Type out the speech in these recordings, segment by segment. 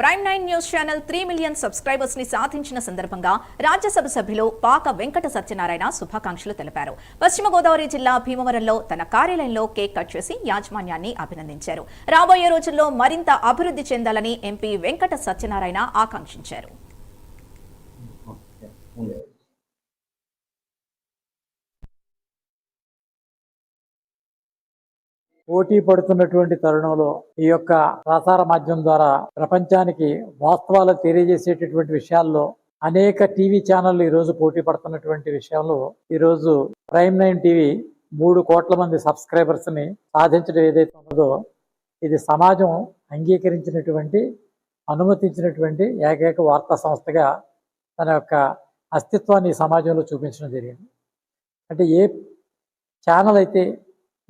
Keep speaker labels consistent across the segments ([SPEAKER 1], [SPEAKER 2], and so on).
[SPEAKER 1] Prime nine news channel three million సబ్స్క్రైబర్స్ని సాధించిన సందర్భంగా రాజ్యసభ సభ్యులు పాక వెంకట సత్యనారాయణ శుభాకాంక్షలు తెలిపారు. పశ్చిమ గోదావరి జిల్లా భీమవరంలో తన కార్యాలయంలో కేక్ కట్ చేసి యాజమాన్యాన్ని అభినందించారు. రాబోయే రోజుల్లో మరింత అభివృద్ధి చెందాలని ఎంపీ వెంకట సత్యనారాయణ ఆకాంక్షించారు.
[SPEAKER 2] పోటీ పడుతున్నటువంటి తరుణంలో ఈ యొక్క ప్రసార మాధ్యమం ద్వారా ప్రపంచానికి వాస్తవాలు తెలియజేసేటటువంటి విషయాల్లో అనేక టీవీ ఛానళ్ళు ఈరోజు పోటీ పడుతున్నటువంటి విషయంలో ఈరోజు ప్రైమ్ నైన్ టీవీ మూడు కోట్ల మంది సబ్స్క్రైబర్స్ని సాధించడం ఏదైతే ఉన్నదో ఇది సమాజం అంగీకరించినటువంటి అనుమతించినటువంటి ఏకైక వార్తా సంస్థగా తన యొక్క అస్తిత్వాన్ని ఈ సమాజంలో చూపించడం జరిగింది. అంటే ఏ ఛానల్ అయితే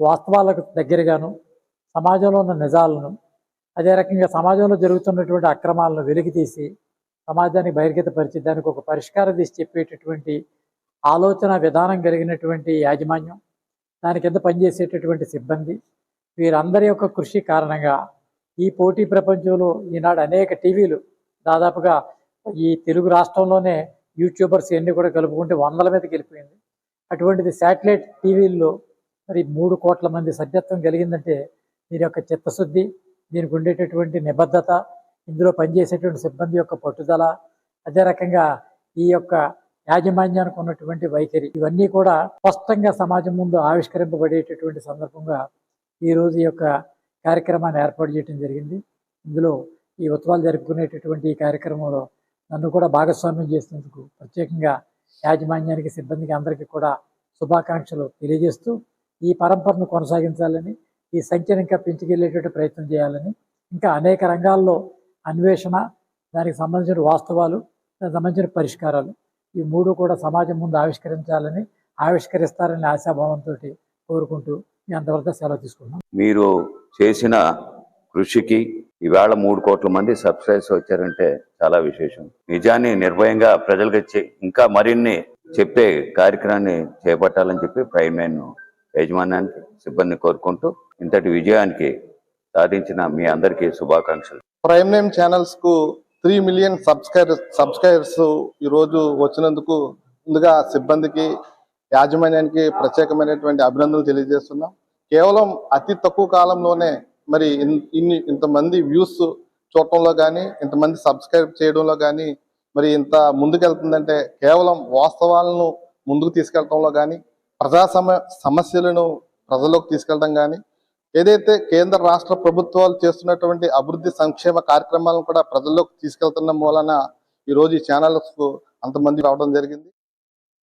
[SPEAKER 2] వాస్తవాలకు దగ్గరగాను సమాజంలో ఉన్న నిజాలను అదే రకంగా సమాజంలో జరుగుతున్నటువంటి అక్రమాలను వెలికితీసి సమాజానికి బహిర్గతపరిచి దానికి ఒక పరిష్కారం తీసి చెప్పేటటువంటి ఆలోచన విధానం కలిగినటువంటి యాజమాన్యం దాని కింద పనిచేసేటటువంటి సిబ్బంది వీరందరి యొక్క కృషి కారణంగా ఈ పోటీ ప్రపంచంలో ఈనాడు అనేక టీవీలు దాదాపుగా ఈ తెలుగు రాష్ట్రంలోనే యూట్యూబర్స్ ఇవన్నీ కూడా కలుపుకుంటే వందల మీదకి వెళ్ళిపోయింది. అటువంటిది శాటిలైట్ టీవీల్లో మరి మూడు కోట్ల మంది సభ్యత్వం కలిగిందంటే దీని యొక్క చిత్తశుద్ధి దీనికి ఉండేటటువంటి నిబద్ధత ఇందులో పనిచేసేటువంటి సిబ్బంది యొక్క పట్టుదల అదే రకంగా ఈ యొక్క యాజమాన్యానికి ఉన్నటువంటి వైఖరి ఇవన్నీ కూడా స్పష్టంగా సమాజం ముందు ఆవిష్కరింపబడేటటువంటి సందర్భంగా ఈరోజు ఈ యొక్క కార్యక్రమాన్ని ఏర్పాటు చేయడం జరిగింది. ఇందులో ఈ ఉత్సవాలు జరుపుకునేటటువంటి ఈ కార్యక్రమంలో నన్ను కూడా భాగస్వామ్యం చేసినందుకు ప్రత్యేకంగా యాజమాన్యానికి సిబ్బందికి అందరికీ కూడా శుభాకాంక్షలు తెలియజేస్తూ ఈ పరంపరను కొనసాగించాలని ఈ సంఖ్యను ఇంకా పెంచుకెళ్ళేటట్టు ప్రయత్నం చేయాలని ఇంకా అనేక రంగాల్లో అన్వేషణ దానికి సంబంధించిన వాస్తవాలు దానికి సంబంధించిన పరిష్కారాలు ఈ మూడు కూడా సమాజం ముందు ఆవిష్కరించాలని ఆవిష్కరిస్తారని ఆశాభావంతో కోరుకుంటూ మీ అంతవరకు సెలవు తీసుకున్నాం
[SPEAKER 3] మీరు చేసిన కృషికి ఈవేళ మూడు కోట్ల మంది సబ్స్క్రైబ్స్ వచ్చారంటే చాలా విశేషం. నిజాన్ని నిర్భయంగా ప్రజలకు ఇంకా మరిన్ని చెప్పే కార్యక్రమాన్ని చేపట్టాలని చెప్పి ప్రైమ్ యజమానానికి సిబ్బందిని కోరుకుంటూ ఇంతటి విజయానికి సాధించిన మీ అందరికీ శుభాకాంక్షలు.
[SPEAKER 4] ప్రైమ్ నేమ్ ఛానల్స్కు త్రీ మిలియన్ సబ్స్క్రైబర్స్ సబ్స్క్రైబర్స్ ఈ రోజు వచ్చినందుకు ముందుగా సిబ్బందికి యాజమాన్యానికి ప్రత్యేకమైనటువంటి అభినందనలు తెలియజేస్తున్నాం. కేవలం అతి తక్కువ కాలంలోనే మరి ఇన్- ఇన్ని ఇంతమంది వ్యూస్ చూడటంలో కానీ ఇంతమంది సబ్స్క్రైబ్ చేయడంలో కానీ మరి ఇంత ముందుకెళ్తుందంటే కేవలం వాస్తవాలను ముందుకు తీసుకెళ్ళడంలో కానీ ప్రజా సమ సమస్యలను ప్రజల్లోకి తీసుకెళ్ళడం కానీ ఏదైతే కేంద్ర రాష్ట్ర ప్రభుత్వాలు చేస్తున్నటువంటి అభివృద్ధి సంక్షేమ కార్యక్రమాలను కూడా ప్రజల్లోకి తీసుకెళ్తున్న మూలన ఈ రోజు ఈ ఛానల్స్కు అంతమంది రావడం జరిగింది.